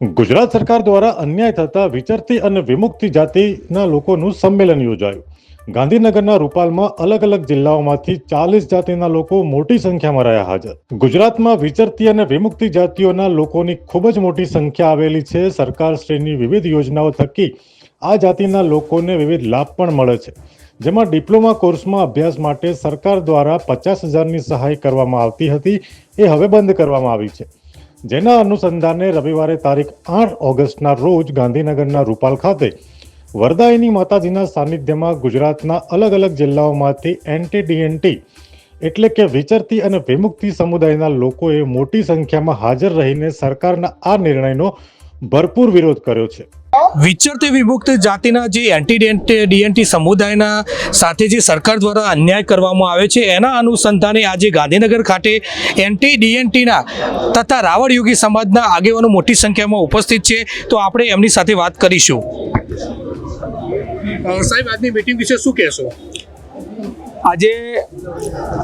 ગુજરાત સરકાર દ્વારા અન્યાય થતા વિચરતી અને વિમુક્તિ જાતિના લોકોનું સંમેલન યોજાયું. ગાંધીનગરના રૂપાલમાં અલગ અલગ જિલ્લાઓમાંથી ચાલીસ જાતિના લોકો મોટી સંખ્યામાં રહ્યા હાજર. ગુજરાતમાં વિચરતી અને વિમુક્તિ જાતિઓના લોકોની ખૂબ જ મોટી સંખ્યા આવેલી છે. સરકારશ્રીની વિવિધ યોજનાઓ થકી આ જાતિના લોકોને વિવિધ લાભ પણ મળે છે. જેમાં ડિપ્લોમા કોર્સમાં અભ્યાસ માટે સરકાર દ્વારા પચાસ હજારની સહાય કરવામાં આવતી હતી. એ હવે બંધ કરવામાં આવી છે. જેના અનુસંધાને રવિવારે તારીખ આઠ ઓગસ્ટના રોજ ગાંધીનગરના રૂપાલ ખાતે વરદાયની માતાજીના સાનિધ્યમાં ગુજરાતના અલગ અલગ જિલ્લાઓમાંથી એન્ટી ડીએનટી એટલે કે વિચરતી અને વિમુક્તિ સમુદાયના લોકોએ મોટી સંખ્યામાં હાજર રહીને સરકારના આ નિર્ણયનો ભરપૂર વિરોધ કર્યો છે. વિચરતી વિમુક્ત જાતિના જે એન્ટી ડીએનટી સમુદાયના સાથે જે સરકાર દ્વારા અન્યાય કરવામાં આવે છે, એના અનુસંધાને આજે ગાંધીનગર ખાતે એન્ટી ડીએનટીના તથા રાવળ યોગી સમાજના આગેવાનો મોટી સંખ્યામાં ઉપસ્થિત છે. તો આપણે એમની સાથે વાત કરીશું. સાહેબ, આજની મિટિંગ વિશે શું કહેશો? આજે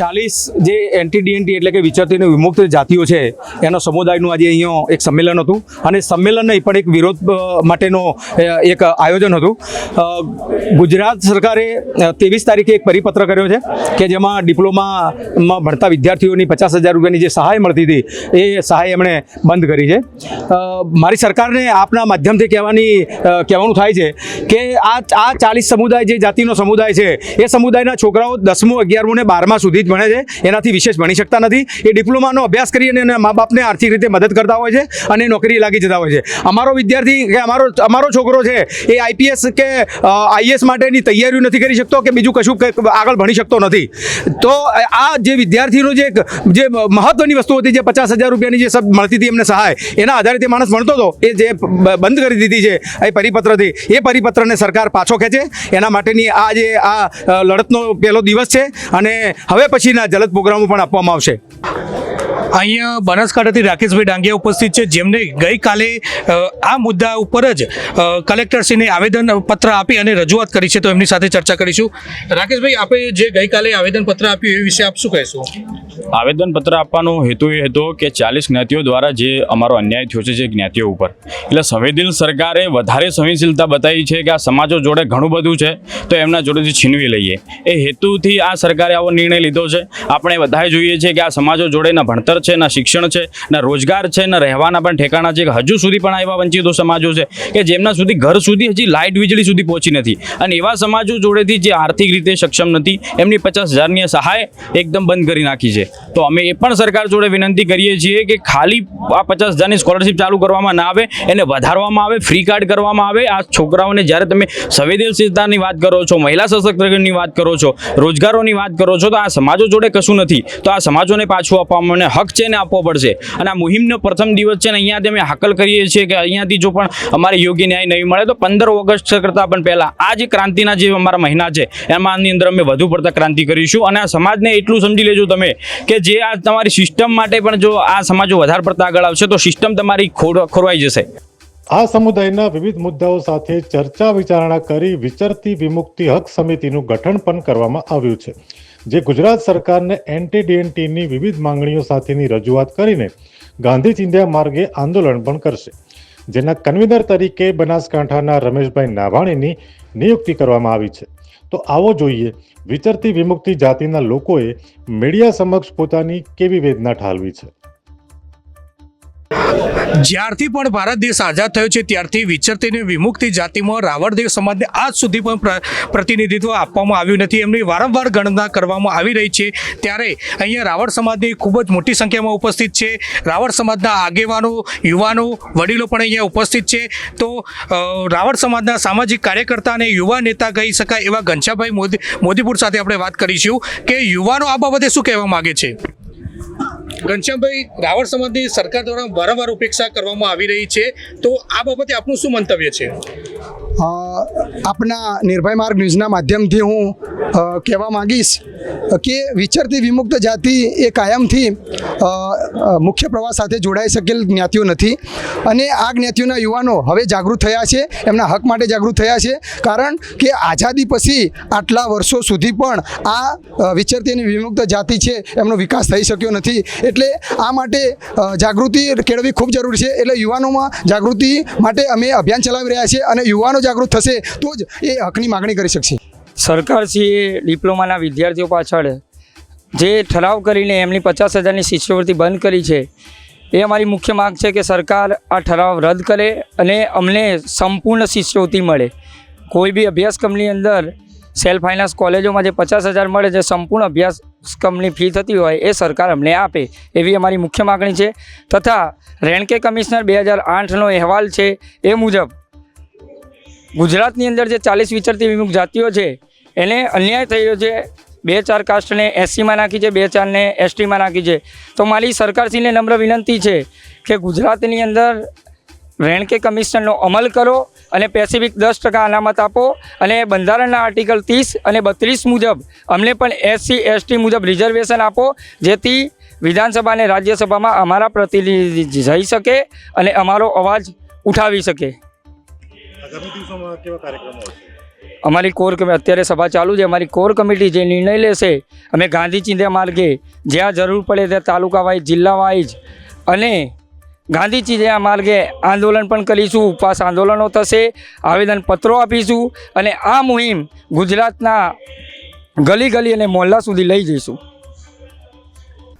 ચાલીસ જે એન્ટી ડીએનટી એટલે કે વિચરતી વિમુક્ત જાતિઓ છે, એનો સમુદાયનું આજે અહીંયા એક સંમેલન હતું. અને સંમેલન નહીં, પણ એક વિરોધ માટેનો એક આયોજન હતું. ગુજરાત સરકારે ત્રેવીસ તારીખે એક પરિપત્ર કર્યો છે કે જેમાં ડિપ્લોમામાં ભણતા વિદ્યાર્થીઓની પચાસ હજાર રૂપિયાની જે સહાય મળતી હતી, એ સહાય એમણે બંધ કરી છે. મારી સરકારને આપના માધ્યમથી કહેવાની કહેવાનું થાય છે કે આ આ ચાલીસ સમુદાય, જે જાતિનો સમુદાય છે, એ સમુદાયના છોકરાઓ દસમું, અગિયારમું ને બારમા સુધી જ ભણે છે. એનાથી વિશેષ ભણી શકતા નથી. એ ડિપ્લોમાનો અભ્યાસ કરી અને મા બાપને આર્થિક રીતે મદદ કરતા હોય છે અને નોકરી લાગી જતા હોય છે. અમારો વિદ્યાર્થી કે અમારો અમારો છોકરો છે એ આઈપીએસ કે આઈએસ માટેની તૈયારીઓ નથી કરી શકતો કે બીજું કશું આગળ ભણી શકતો નથી. તો આ જે વિદ્યાર્થીનો જે જે મહત્વની વસ્તુ હતી, જે પચાસ હજાર રૂપિયાની જે સબ મળતી હતી એમને સહાય, એના આધારે તે માણસ ભણતો હતો. એ જે બંધ કરી દીધી છે એ પરિપત્રથી એ પરિપત્રને સરકાર પાછો ખેંચે. એના માટેની આ જે આ લડતનો પહેલો દિવસ છે અને હવે પછીના જલદ પ્રોગ્રામો પણ આપવામાં આવશે. અહીંયા બનાસકાંઠાથી રાકેશભાઈ ડાંગિયા ઉપસ્થિત છે. જેમને ગઈકાલે આ મુદ્દા ઉપર જ કલેક્ટરશ્રીને આવેદન પત્ર આપી અને રજૂઆત કરી છે તો એમની સાથે ચર્ચા કરીશું. રાકેશભાઈ, આપે જે ગઈકાલે આવેદન પત્ર આપ્યું એ વિશે આપ શું કહેશો? આવેદનપત્ર આપવાનો હેતુ એ હતો કે ચાલીસ જ્ઞાતિઓ દ્વારા જે અમારો અન્યાય થયો છે જે જ્ઞાતિઓ ઉપર. એટલે સંવેદનશીલ સરકારે વધારે સંવેદનશીલતા બતાવી છે કે આ સમાજો જોડે ઘણું બધું છે, તો એમના જોડેથી છીનવી લઈએ. એ હેતુથી આ સરકારે આવો નિર્ણય લીધો છે. આપણે બધાએ જોઈએ છે કે આ સમાજો જોડેના ભણતર છે, ના શિક્ષણ છે, ના રોજગાર છે, ના રહેવાના પણ ઠેકાણા છે કે હજુ સુધી પણ એવા વંચિતો સમાજો છે કે જેમના સુધી ઘર સુધી હજી લાઇટ વીજળી સુધી પહોંચી નથી. અને એવા સમાજો જોડેથી જે આર્થિક રીતે સક્ષમ નથી, એમની પચાસ હજારની સહાય એકદમ બંધ કરી નાખી છે. તો અમે એ પણ સરકાર જોડે વિનંતી કરીએ છીએ કે ખાલી આ પચાસ હજારની સ્કોલરશિપ ચાલુ કરવામાં ના આવે, એને વધારવામાં આવે, ફ્રી કાર્ડ કરવામાં આવે. આ છોકરાઓને જ્યારે તમે સંવેદનશીલતાની વાત કરો છો, મહિલા સશક્તિકરણની વાત કરો છો, રોજગારોની વાત કરો છો, તો આ સમાજો જોડે કશું નથી. તો આ સમાજોને પાછું આપવામાં મને હક છે ને આપવો પડશે. અને આ મુહિમનો પ્રથમ દિવસ છે ને અહીંયા અમે હાકલ કરીએ છીએ કે અહીંયાથી જો પણ અમારે યોગ્ય ન્યાય નહીં મળે તો પંદર ઓગસ્ટ કરતાં પણ પહેલાં આ જે ક્રાંતિના જે અમારા મહિના છે, એમાંની અંદર અમે વધુ પડતા ક્રાંતિ કરીશું. અને આ સમાજને એટલું સમજી લેજો તમે કે જે આ તમારી સિસ્ટમ માટે પણ જો આ સમાજો વધારે પડતા આગળ આવશે તો સિસ્ટમ તમારી ખોરવાઈ જશે. આ સમુદાયના વિવિધ મુદ્દાઓ સાથે ચર્ચા વિચારણા કરી વિચરતી વિમુક્તિ હક સમિતિનું ગઠન પણ કરવામાં આવ્યું છે. જે ગુજરાત સરકારને એન્ટી ડીએનટીની વિવિધ માંગણીઓ સાથેની રજૂઆત કરીને ગાંધી ચિંધ્યા માર્ગે આંદોલન પણ કરશે. જેના કન્વીનર તરીકે બનાસકાંઠાના રમેશભાઈ નાભાણીની નિયુક્તિ કરવામાં આવી છે. તો આવો જોઈએ, વિચરતી વિમુક્તિ જાતિના લોકોએ મીડિયા સમક્ષ પોતાની કેવી વેદના ઠાલવી છે? જ્યારથી પણ ભારત દેશ આઝાદ થયો છે, ત્યારથી વિચરતીને વિમુક્તિ જાતિમાં રાવળદેવ સમાજને આજ સુધી પણ પ્ર- પ્રતિનિધિત્વ આપવામાં આવ્યું નથી. એમની વારંવાર ગણના કરવામાં આવી રહી છે. ત્યારે અહીંયા રાવળ સમાજની ખૂબ જ મોટી સંખ્યામાં ઉપસ્થિત છે. રાવણ સમાજના આગેવાનો, યુવાનો, વડીલો પણ અહીંયા ઉપસ્થિત છે. તો રાવણ સમાજના સામાજિક કાર્યકર્તા અને યુવા નેતા કહી શકાય એવા ઘનશ્યાભાઈ મોદી, મોદીપુર સાથે આપણે વાત કરીશું કે યુવાનો આ બાબતે શું કહેવા માગે છે? ઘનશ્યામભાઈ રાવળ સમાજની સરકાર દ્વારા વારંવાર ઉપેક્ષા કરવામાં આવી રહી છે. તો આ બાબતે આપનું શું મંતવ્ય છે? અ, આપના નિર્ભય માર્ગ ન્યૂઝના માધ્યમથી હું કહેવા માંગીશ કે વિચરતી વિમુક્ત જાતિ એ કાયમથી મુખ્ય પ્રવાહ સાથે જોડાઈ શકેલ જ્ઞાતિઓ નથી. અને આ જ્ઞાતિઓના યુવાનો હવે જાગૃત થયા છે, એમના હક માટે જાગૃત થયા છે, કારણ કે આઝાદી પછી આટલા વર્ષો સુધી પણ આ વિચરતી અને વિમુક્ત જાતિ છે, એમનો વિકાસ થઈ શક્યો નથી. એટલે આ માટે જાગૃતિ કેળવવી ખૂબ જરૂરી છે. એટલે યુવાનોમાં જાગૃતિ માટે અમે અભિયાન ચલાવી રહ્યા છીએ અને યુવાનો જાગૃત થશે તો જ એ હકની માગણી કરી શકશે. સરકારશ્રીએ ડિપ્લોમાના વિદ્યાર્થીઓ પાછળ જે ઠરાવ કરીને એમની પચાસ હજારની શિષ્યવૃત્તિ બંધ કરી છે, એ અમારી મુખ્ય માંગ છે કે સરકાર આ ઠરાવ રદ કરે અને અમને સંપૂર્ણ શિષ્યવૃત્તિ મળે. કોઈ બી અભ્યાસક્રમની અંદર સેલ્ફ ફાઇનાન્સ કોલેજોમાં જે પચાસ હજાર મળે, જે સંપૂર્ણ અભ્યાસક્રમની ફી થતી હોય, એ સરકાર અમને આપે, એવી અમારી મુખ્ય માગણી છે. તથા રેણકે કમિશનર બે હજાર આઠનો અહેવાલ છે, એ મુજબ ગુજરાતની અંદર જે ચાલીસ વિચરતી વિમુખ જાતિઓ છે, એને અન્યાય રહ્યો છે. બે ચાર કાસ્ટને એસસીમાં નાખી છે, બે ચારને એસટીમાં નાખી છે. તો મારી સરકારશ્રીને નમ્ર વિનંતી છે કે ગુજરાતની અંદર રેણકે કમિશનનો અમલ કરો અને પેસિફિક દસ ટકા અનામત આપો અને બંધારણના આર્ટિકલ ત્રીસ અને બત્રીસ મુજબ અમને પણ એસસી, એસટી મુજબ રિઝર્વેશન આપો, જેથી વિધાનસભા અને રાજ્યસભામાં અમારા પ્રતિનિધિ જઈ શકે અને અમારો અવાજ ઉઠાવી શકે. આગામી દિવસોમાં કેવા કાર્યક્રમો હશે અમારી કોર કમિટી અત્યારે સભા ચાલુ છે. અમારી કોર કમિટી જે નિર્ણય લેશે, અમે ગાંધી ચિંધ્યા માર્ગે જ્યાં જરૂર પડે ત્યાં તાલુકા વાઇઝ જિલ્લા વાઇઝ અને ગાંધી ચિંધ્યા માર્ગે આંદોલન પણ કરીશું, ઉપવાસ આંદોલનો થશે, આવેદનપત્રો આપીશું અને આ મુહિમ ગુજરાતના ગલી ગલી અને મોહલ્લા સુધી લઈ જઈશું.